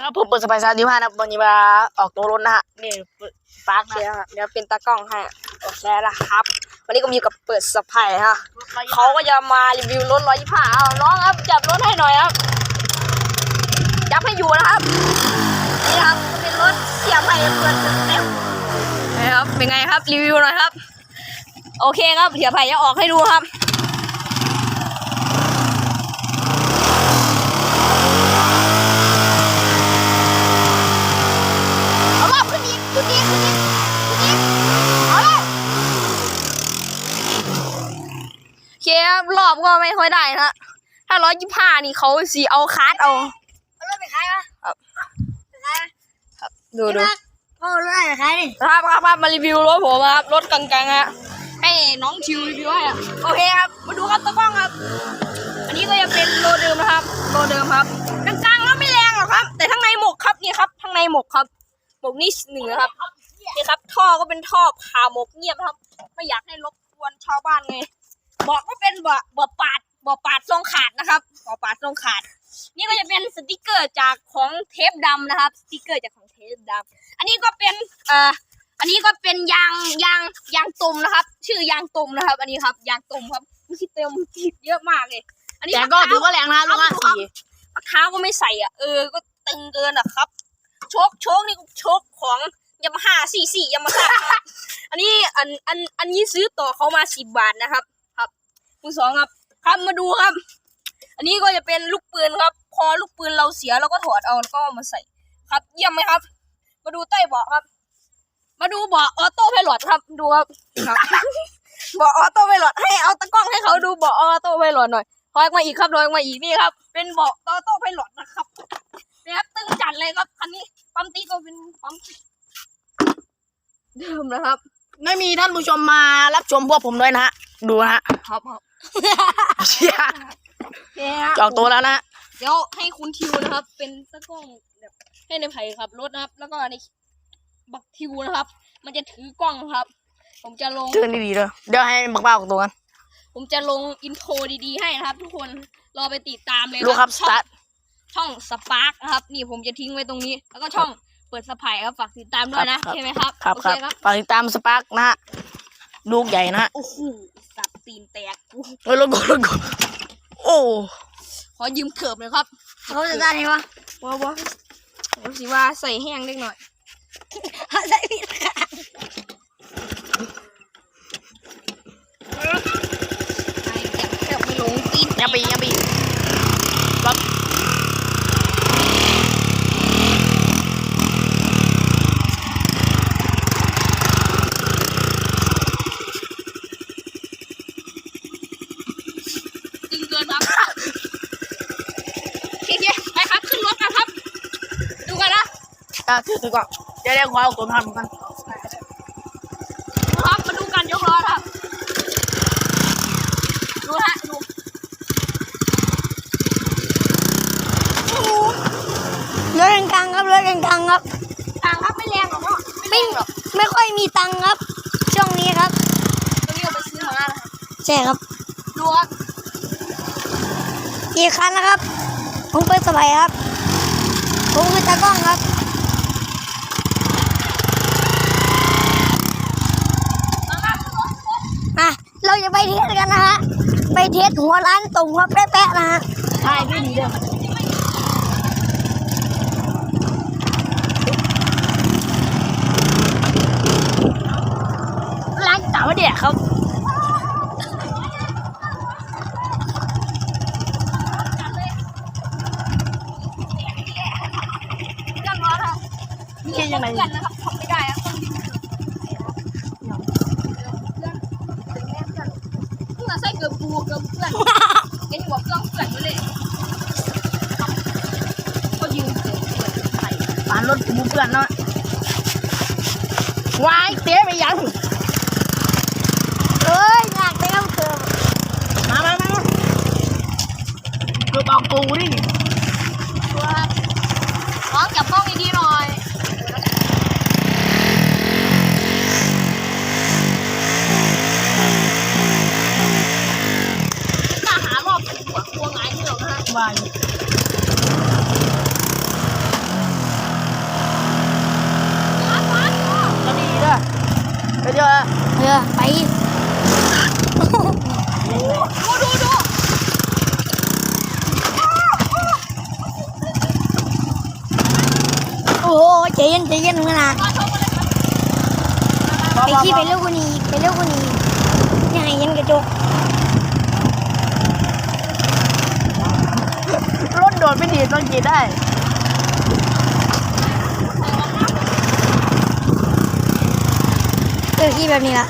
ครับผมเปิดสไปซ์ซาดิว่านะวันนี้มาออกตัวรถนะฮะนี่ปาร์คเดี๋นะยวเดี๋ยวเป็นตากล้องให้โอเคละครับ วันนี้ก็มีกับเปิดสะพายฮะเขาเขาก็จะมารีวิวรถร้อยยี่ห้าเอาน้องครับจับรถให้หน่อยครับจับให้อยู่นะครับนี่ครับเป็นรถเสียบให้เปิดเต็มนะครับเป็นไงครับรีวิวหน่อยครับ โอเคครับเดี๋ยวไผ่จะออกให้ดูครับ เอารอบขึ้นอีกขึ้นอีกขึ้นอีกขึ้นอีกเอาเลยโอเคครับรอบก็ไม่ค่อยได้นะถ้าร้อยยี่ห้านี่เขาสีเอาคาร์ดเอาเอารถไปขายปะครับไปขายปะดูดูพ่อเอารถอะไรไปขายดิครับครับครับมารีวิวรถผมครับรถกลางๆฮะให้น้องชิวรีวิวให้อะโอเคครับมาดูครับตะกล้องครับ อันนี้ก็จะเป็นโลเดิมนะครับโลเดิมครับกลางๆแล้วไม่แรงหรอกครับ แต่ข้างในหมกครับนี่ครับข้างในหมกครับหมกนี่หนึ่งนะครับนี่ครับท่อก็เป็นท่อผ่าหมกเงียบครับ ไม่อยากให้รบกวนชาวบ้านไงเบอกก็เป็นเบาะเบาะปาดเบาะปาดทรงขาดนะครับเบาะปาดทรงขาด นี่ก็จะเป็นสติกเกอร์จากของเทปดำนะครับ สติกเกอร์จากของเทปดำอันนี้ก็เป็นเอ่ออันนี้ก็เป็นยางยางยางตุ่มนะครับ ชื่อยางตุ่มนะครับ อันนี้ครับยางตุ่มครับที่เต็มติดเยอะมากเลย อันนี้แต่ก็ถือว่าแรงนะลูกห้าสี่มะเท้าก็ไม่ใส่อะเออก็ตึงเกินอะครับ โชคโชคนี่โชคของยามาฮ่าสี่สี่ยามาฮ่าครับอันนี้อันอันอันนี้ซื้อต่อเขามาสิบบาทนะครับครับ มือสองครับ ครับมาดูครับ อันนี้ก็จะเป็นลูกปืนครับ พอลูกปืนเราเสียเราก็ถอดเอาแล้วก็เอามาใส่ ครับ เยี่ยมไหมครับ มาดูใต้เบาะครับ มาดูเบาะออโต้ไพลอตครับดูครับครับเบาะออโต้ไพลอตให้เอาตะกล้องให้เขาดูเบาะออโต้ไพลอตหน่อยถอยออกมาอีกครับถอยออกมาอีกนี่ครับ เป็นเบาะออโต้ไพลอตนะครับเนี่ยครับตึงจัดเลยครับคันนี้ปั๊มตีก็เป็นปั๊มเดิมนะครับ ไม่มีท่านผู้ชมมารับชมพวกผมด้วยนะฮะ ดูนะฮะครับครับ เชียเนี่ยจะออกตัวแล้วนะเดี๋ยวให้คุณทิวนะครับ เป็นตะกล้องแบบให้ในไผ่ขับรถนะครับ แล้วก็ในบักทิวนะครับ มันจะถือกล้องครับ ผมจะลง เตือนดีๆเลยเดี๋ยวให้บักบ้าออกตัวกันผมจะลงอินโทรดีๆให้นะครับ ทุกคนรอไปติดตามเลยลูกครับสช่องตาร์ทช่องสปาร์กนะครับ นี่ผมจะทิ้งไว้ตรงนี้ แล้วก็ช่องเปิดสะพายครับฝากติดตามด้วยนะครับใช่ไหมครับครับโอคเครับครับฝากติดตามสปาร์กนะฮะลูกใหญ่นะฮะ โอ้โหสับ ตีนแตกเฮ้ยรถกูรถกูโอ้ขอยืมเถิบเลยครับเขาจะได้ไหมวะว้าวว้าวผมสิว่าใส่แห้งเล็กหน่อยเขาได้พี่ใส่แกะแกะไม่ลงตีนยังไปยังไปรถ ตึงเกินครับโอเคๆไปครับขึ้นรถกันครับ ดูกันนะ อะถือถือก่อนเดี๋ยวเดี๋ยวขอเอาตัวทันเหมือนกันครับมาดูกันยกล้อครับดูฮะดูรถกลางครับรถกลางครับ ทางครับไม่แรงหรอกเนาะไม่แรงหรอกไม่ค่อยมีตังค์ครับ ช่วงนี้ครับตรงนี้เอาไปซื้อมานะครับใช่ครับดูครับกี่คันนะครับ ผมเปิดสบายครับ ผมคือตากล้องครับ มาครับขึ้นรถขึ้นรถ อะ เราจะไปเทสกันนะฮะ ไปเทสหัวร้านตรงครับแปะๆนะฮะใช่พี่ดีเด้อล้างจ่าว่าเด็กครับจัดเลยเรื่องล้อครับเชี่ยยังไง เพื่อนนะครับทำไม่ได้ครับต้องยืนเพื่อนเพื่อนแม่เพื่อนเพื่อนใส่เกือบกูเกือเพื่อนเอ็นหัวเครื่อเพื่อนไปเลยเขายืนเกือบเพื่อนใส่ปานรถกูเพื่อนเนาะวายเตะไปยัง เอ้ยอยากได้ครับเกือบ มามามาเกือบเอากูนี่ ดูครับน้องจับกล้องดีๆหน่อย ถ้าหารอบหัวตัวไงายเหนือกนะฮะ วาย อไปดูดูดูโอ้โหใจเย็นใจเย็นขนาดก็ชมมาเลยครับไปขี้ไปเร็วกว่านี้ไปเร็วกว่านี้ย่าให้เห็นกระจกรถโดดไม่ดีต้องกินได้ คือขี้แบบนี้ละ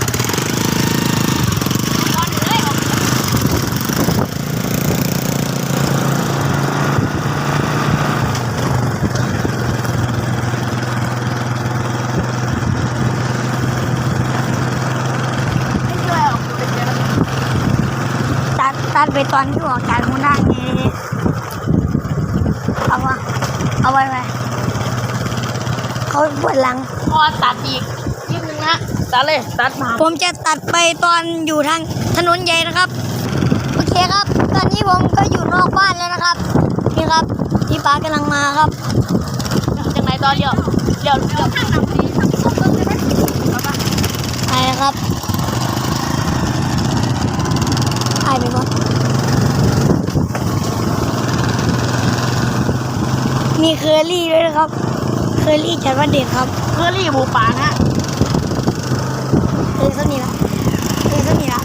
ตัดไปตอนที่ออกจากมูนั่งนี้เอาวะเอาไว้ไปเขาปวดหลังพอตัดอีกนิดนึงนะ ตัดเลย ตัดมาผมจะตัดไปตอนอยู่ทางถนนใหญ่นะครับ โอเคครับ ตอนนี้ผมก็อยู่นอกบ้านแล้วนะครับนี่ครับที่ป้ากำลังมาครับจังไหนตอนเดียวเดี๋ยวเดี๋ยวข้างหลังนี้ทำส้มเบิ้งได้ไหมไปนะครับไปไปก่อนมีเคอรี่ด้วยนะครับ เคอรี่จัดว่าเด็กครับ เคอรี่หมูป่านะ 跟着你了，跟着你了。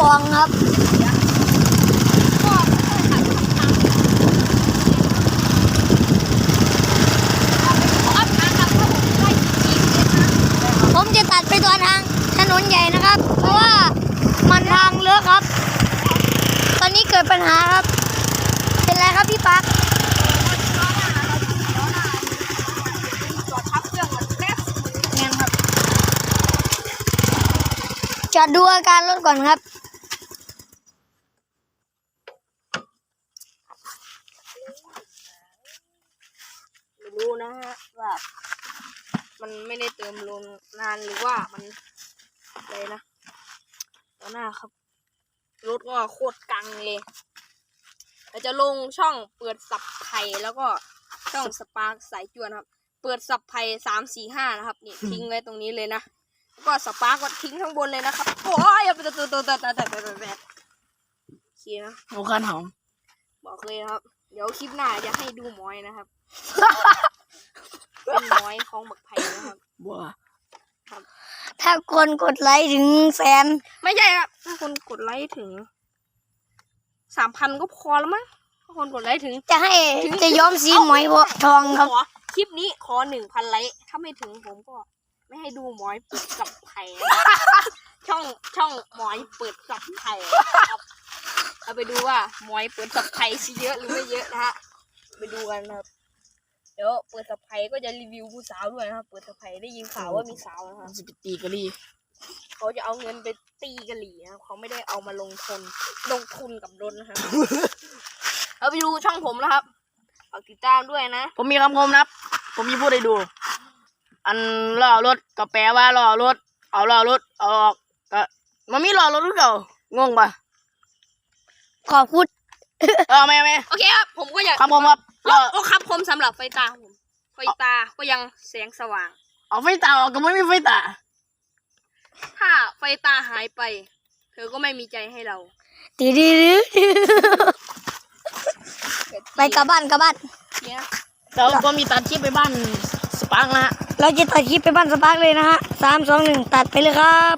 มันจะเข้ากองครับผมจะตัดไปตัวทางถนนใหญ่นะครับ เพราะว่ามันทางเลือกครับ ตอนนี้เกิดปัญหาครับ เป็นไรครับพี่ปักจอดดูอาการรถก่อนครับ ไม่รู้ นะฮะว่ามันไม่ได้เติมลงนานหรือว่ามันอะไรนะแล้วหน้าครับรถก็โคตรกังเลยเราจะลงช่องเปิดสับไผ่แล้วก็ช่องสปาร์คสายจวนครับ เปิดสับไผ่สามสี่ห้านะครับนี่ทิ้งไว้ตรงนี้เลยนะแล้วก็สปาร์คก็ทิ้งข้างบนเลยนะครับโอ้ยอย่าไปตัวตัวตัวตัวตัวตัวตัวตัวโอเคนะหมูคันหอมบอกเลยนะครับ เดี๋ยวคลิปหน้าจะให้ดูหมอยนะครับ เป็นหมอยของบักไผ่นะครับ บัวถ้าคนกดไลค์ถึงแสนไม่ใช่ครับถ้าคนกดไลค์ถึงสามพันก็พอแล้วมั้งถ้าคนกดไลค์ถึง จะให้จะย้อมสีหมอยบัวทองครับ ขอคลิปนี้ขอหนึ่งพันไลค์ถ้าไม่ถึงผมก็ ไม่ให้ดูหมอยเปิดกับไผ่นะครับช่องช่องหมอยเปิดกับไผ่ครับเอาไปดูว่าหมอยเปิดกับไผ่สิเยอะหรือไม่เยอะนะฮะไปดูกันนะครับเดี๋ยวเปิดกับไผ่ก็จะรีวิวผู้สาวด้วยนะครับ เปิดกับไผ่ได้ยินข่าวว่ามีสาวนะครับมันจะไปตีกะลี่เขาจะเอาเงินไปตีกะหรี่นะครับเขาไม่ได้เอามาลงทุนลงทุนกับรถนะครับ เอาไปดูช่องผมนะครับฝากติดตามด้วยนะผมมีคำคมนะครับ ผมมีพูดให้ดู อันล้อรถก็แปลว่าล้อรถ เอาล้อรถเอาออกก็มันมีล้อรถหรือเปล่างงปะขอบคุณ เออไม่ไม่โอเคครับ ผมก็อยากคำคมครับล้อโอ้ครับผมสำหรับไฟตาผม ไฟตาก็ยังแสงสว่าง เอาไฟตาออกก็ไม่มีไฟตา ถ้าไฟตาหายไป เธอก็ไม่มีใจให้เราดื้อดื้อดื้อไปกลับบ้านกลับบ้านเนี่ยเราก็มีตัดคลิปไปบ้านสปาร์กนะฮะ เราจะตัดคลิปไปบ้านสปาร์คเลยนะฮะสามสองหนึ่งตัดไปเลยครับ